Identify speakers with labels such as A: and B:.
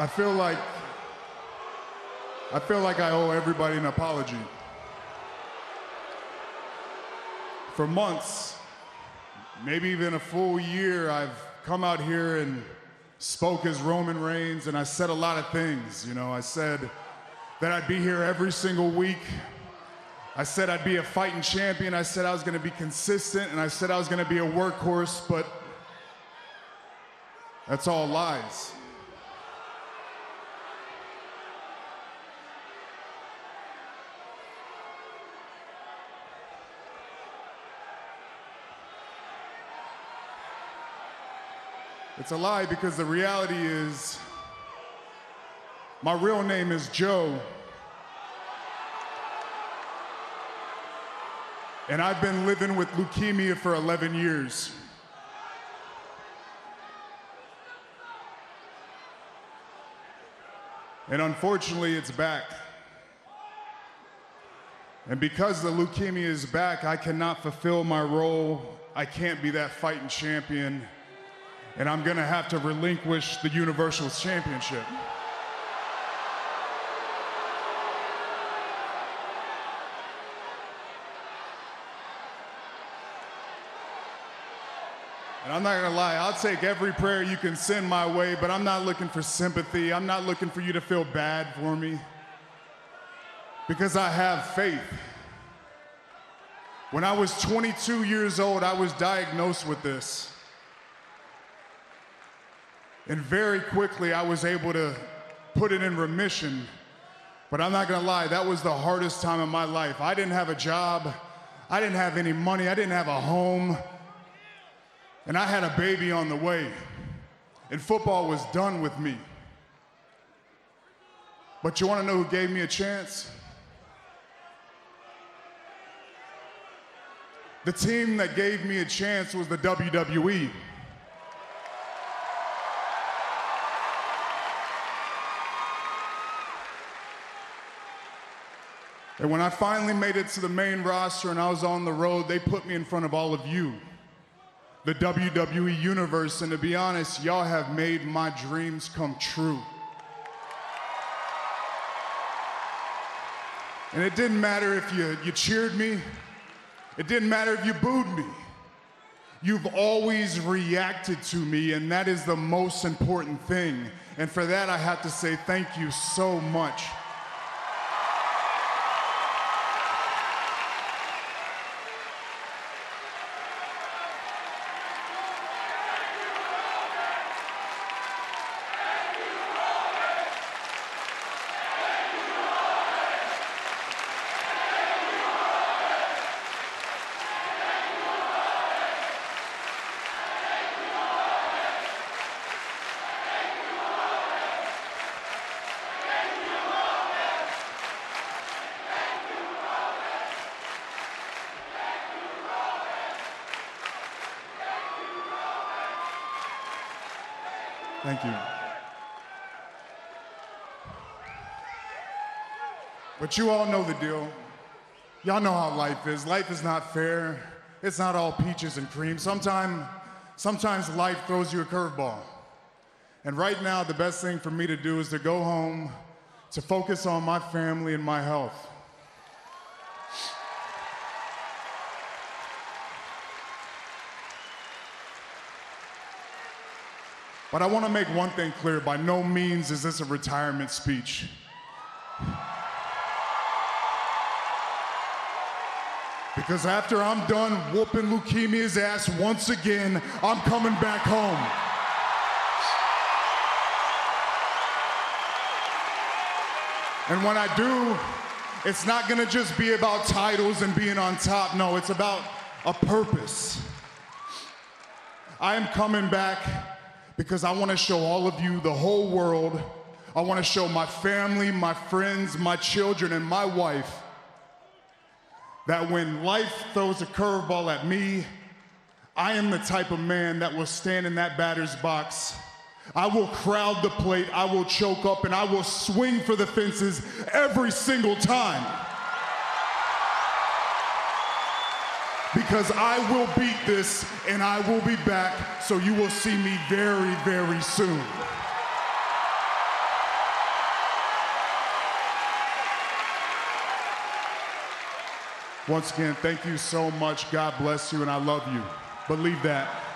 A: I feel like I feel like I owe everybody an apology. For months, maybe even a full year, I've come out here and spoke as Roman Reigns and I said a lot of things, you know. I said that I'd be here every single week. I said I'd be a fighting champion. I said I was going to be consistent and I said I was going to be a workhorse, but that's all lies. It's a lie because the reality is my real name is Joe. And I've been living with leukemia for 11 years. And unfortunately, it's back. And because the leukemia is back, I cannot fulfill my role. I can't be that fighting champion. And I'm going to have to relinquish the Universal Championship. And I'm not gonna lie, I'll take every prayer you can send my way, but I'm not looking for sympathy. I'm not looking for you to feel bad for me. Because I have faith. When I was 22 years old, I was diagnosed with this. And very quickly, I was able to put it in remission. But I'm not gonna lie, that was the hardest time of my life. I didn't have a job, I didn't have any money, I didn't have a home. And I had a baby on the way. And football was done with me. But you wanna know who gave me a chance? The team that gave me a chance was the WWE. And when I finally made it to the main roster and I was on the road, they put me in front of all of you, the WWE Universe. And to be honest, y'all have made my dreams come true. And it didn't matter if you, you cheered me, it didn't matter if you booed me. You've always reacted to me, and that is the most important thing. And for that, I have to say thank you so much. Thank you. But you all know the deal. Y'all know how life is. Life is not fair. It's not all peaches and cream. Sometimes, sometimes life throws you a curveball. And right now, the best thing for me to do is to go home, to focus on my family and my health. But I want to make one thing clear by no means is this a retirement speech. Because after I'm done whooping leukemia's ass once again, I'm coming back home. And when I do, it's not gonna just be about titles and being on top. No, it's about a purpose. I am coming back because I want to show all of you, the whole world, I want to show my family, my friends, my children, and my wife that when life throws a curveball at me, I am the type of man that will stand in that batter's box. I will crowd the plate, I will choke up, and I will swing for the fences every single time. because I will beat this and I will be back, so you will see me very, very soon. Once again, thank you so much. God bless you, and I love you. Believe that.